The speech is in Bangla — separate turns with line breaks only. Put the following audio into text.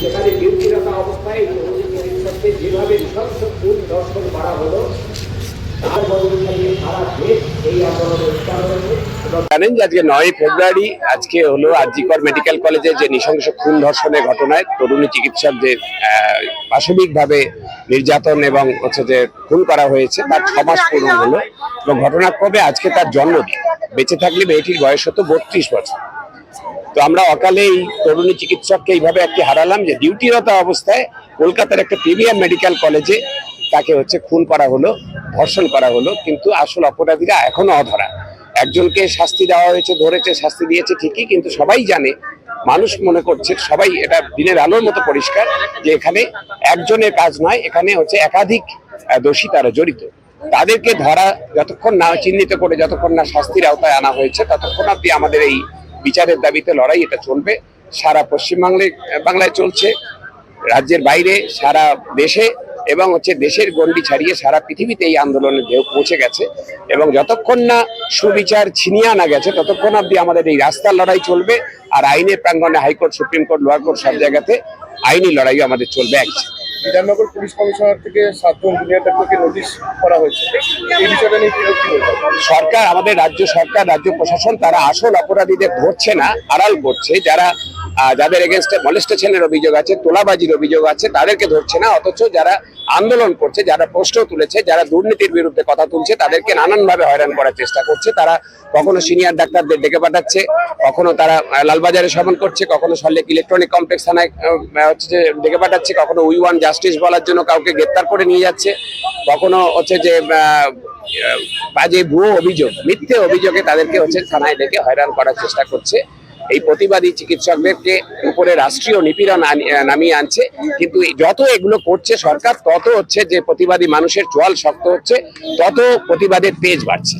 সেখানে ডিউটিরত অবস্থায় এই যেভাবে নৃশংস দর্শন করা হলো
জানেন যে আজকে নয় ফেব্রুয়ারি, আজকে হলো আজিকর মেডিকেল কলেজে যে নৃশংস খুন ধর্ষণের ঘটনায় তরুণী চিকিৎসক যে পাশবিকভাবে নির্যাতন এবং হচ্ছে যে খুন করা হয়েছে, তার ছ মাস পূরণ হলো। এবং ঘটনাক্রমে আজকে তার জন্মদিন। বেঁচে থাকলে মেয়েটির বয়স হতো বত্রিশ বছর। তো আমরা অকালে এই তরুণী চিকিৎসককে এইভাবে একটি হারালাম যে ডিউটিরত অবস্থায় কলকাতার একটা প্রিমিয়ার মেডিকেল কলেজে তাকে হচ্ছে খুন করা হলো, ধর্ষণ করা হলো, কিন্তু আসল অপরাধীরা এখনও অধরা। একজনকে শাস্তি দেওয়া হয়েছে, ধরেছে, শাস্তি দিয়েছে ঠিকই, কিন্তু সবাই জানে, মানুষ মনে করছে, সবাই এটা দিনের আলোর মতো পরিষ্কার যে এখানে একজনের কাজ নয়, এখানে হচ্ছে একাধিক দোষী তারা জড়িত। তাদেরকে ধরা যতক্ষণ না চিহ্নিত করে, যতক্ষণ না শাস্তির আওতায় আনা হয়েছে, ততক্ষণ অব্দি আমাদের এই বিচারের দাবিতে লড়াই, এটা চলবে। সারা পশ্চিমবাংলায় বাংলায় চলছে। রাজ্যের বাইরে, সারা দেশে এবং হচ্ছে দেশের গণ্ডি ছাড়িয়ে সারা পৃথিবীতে এই আন্দোলনের ঢেউ পৌঁছে গেছে। এবং যতক্ষণ না সুবিচার ছিনিয়ে আনা গেছে, ততক্ষণ অব্দি আমাদের এই রাস্তার লড়াই চলবে। আর আইনের প্রাঙ্গনে high court, supreme court, lower court সব জায়গাতে আইনি লড়াইও আমাদের চলবে একসাথে
বিধাননগর পুলিশ কমিশনার থেকে সাতজন জুনিয়র ডাক্তারকে নোটিশ করা হয়েছে। এই বিষয়টা নিয়ে
সরকার, আমাদের রাজ্য সরকার, রাজ্য প্রশাসন, তারা আসল অপরাধীদের ধরছে না, আড়াল করছে। যারা যাদের এগেনস্টে মলেস্টেশনের অভিযোগ আছে, তোলাবাজির অভিযোগ আছে, তাদেরকে ধরছে না, অথচ যারা আন্দোলন করছে, যারা প্রশ্ন তুলেছে, যারা দুর্নীতির বিরুদ্ধে কথা তুলছে, তাদেরকে নানানভাবে হয়রান করার চেষ্টা করছে। তারা কখনো সিনিয়র ডাক্তারদের ডেকে পাঠাচ্ছে, কখনো তারা লালবাজারে সমন করছে, কখনো সল্লেক ইলেকট্রনিক কমপ্লেক্স থানায় হচ্ছে যে ডেকে পাঠাচ্ছে, কখনো উই ওয়ান জাস্টিস বলার জন্য কাউকে গ্রেপ্তার করে নিয়ে যাচ্ছে, কখনো হচ্ছে যে বাজে ভুয়ো অভিযোগ, মিথ্যে অভিযোগে তাদেরকে হচ্ছে থানায় ডেকে হয়রান করার চেষ্টা করছে। এই প্রতিবাদী চিকিৎসকদেরকে উপরে রাষ্ট্রীয় নিপীড়ন নামিয়ে আনছে। কিন্তু যত এগুলো করছে সরকার, তত হচ্ছে যে প্রতিবাদী মানুষের চোয়াল শক্ত হচ্ছে, তত প্রতিবাদের তেজ বাড়ছে।